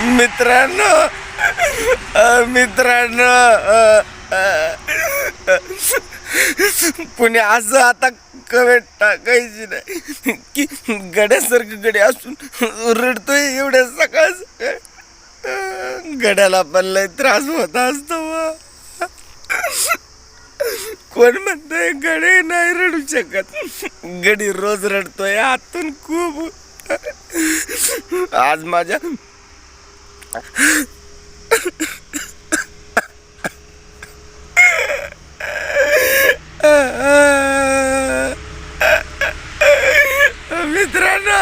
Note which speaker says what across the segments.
Speaker 1: मित्रांनो मित्रांनो कुणी असं आता कमेंट टाकायची नाही. की गड्यासारखं गडे असून रडतोय एवढ्या सकाळ गड्याला पण लय त्रास होत असतो कोण म्हणतोय गडे नाही रडू शकत? गडी रोज रडतोय आतून खूप. आज माझ्या मित्रांनो.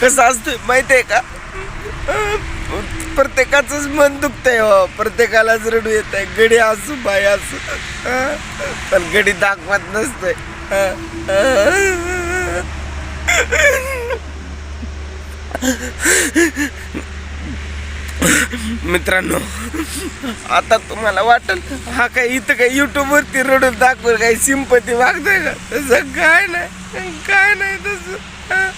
Speaker 1: कसं असतं आहे का? प्रत्येकाच मन दुखतंय हो. प्रत्येकालाच रडू येत आहे गडी असू बाई असू. पण गडी दाखवत नसतंय. मित्रांनो आता तुम्हाला वाटेल हा काय इथं काय युट्यूब वरती रडून दाखवेल काही सिंपती मागतोय का? तसं काय नाही. काय नाही तसं.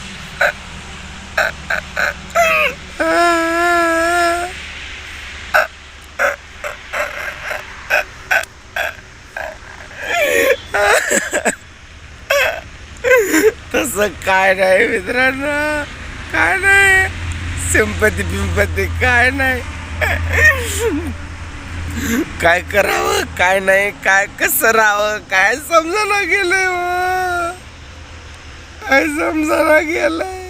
Speaker 1: तसं काय नाही मित्रांनो. काय नाही. सिंपती बिंपती काय नाही. काय करावं काय नाही काय कसं राहावं काय समजायला गेलंय हो. काय समजायला गेलंय.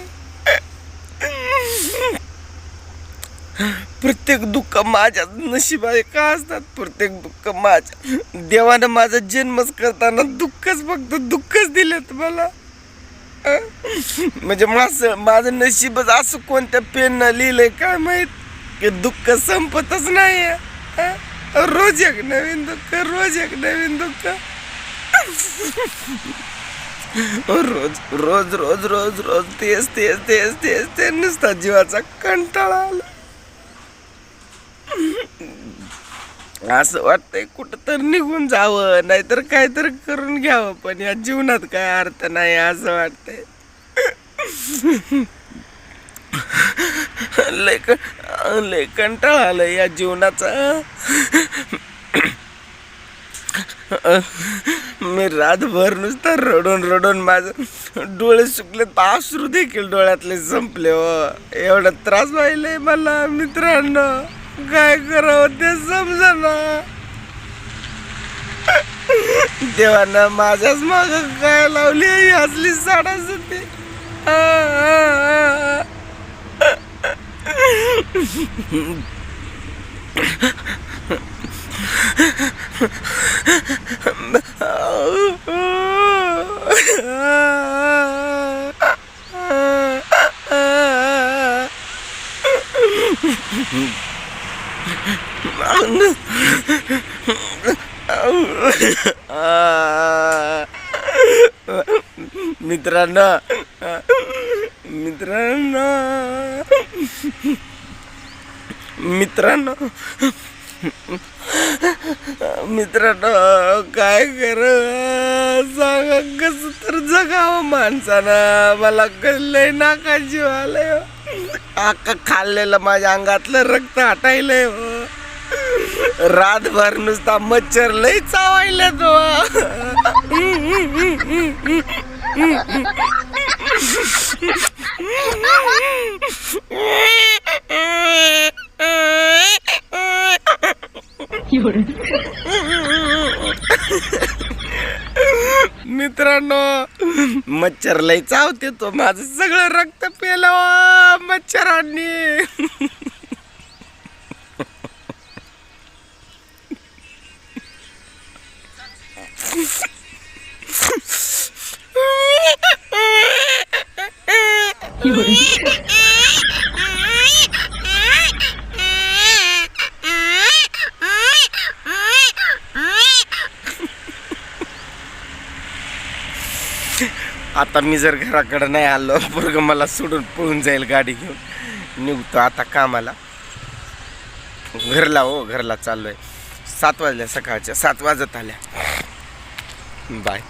Speaker 1: प्रत्येक दुःख माझ्या नशिबाने का असतात? प्रत्येक दुःख माझ्या. देवानं माझा जन्मच करताना दुःखच फक्त दुःखच दिलेत मला. म्हणजे माझं माझं नशीबच असं कोणत्या पेननं लिहिलंय काय माहीत? की दुःख संपतच नाही रोज एक नवीन दुःख रोज एक नवीन दुःख. रोज रोज रोज रोज रोज तेच तेच तेच तेच ते नुसता जीवाचा कंटाळा आला. असं वाटतंय कुठं तर निघून जावं नाहीतर काहीतरी करून घ्यावं पण या जीवनात काय अर्थ नाही असं वाटतंय. लेख लय कंटाळा आलं या जीवनाचा. मी रातभर नुसतं रडून रडून माझं डोळे सुकले तर अश्रू देखील डोळ्यातले संपले हो. एवढा त्रास व्हायलाय मला मित्रांनो. काय करावं ते समजा देवानं माझ्याच माग काय लावली ही असली साडा सुद्धी मित्रांनो मित्रांनो मित्रांनो मित्रांनो काय कर? सांगा कस तर जगावं माणसानं. मला कळलंय नाका जीव आलंय हो. आका खाल्लेलं माझ्या अंगातलं रक्त हटायलंय हो. रातभर नुसता मच्छर लय चावायला तो. मित्रांनो मच्छर लय चावते तो. माझं सगळं रक्त पेलं वा मच्छरांनी. आता मी जर घराकडं नाही आलो बरं मला सोडून पळून जाईल गाडी घेऊन. निघतो आता कामाला. घरला हो घरला चाललोय. सात वाजल्या सकाळच्या सात वाजत आल्या. बाय.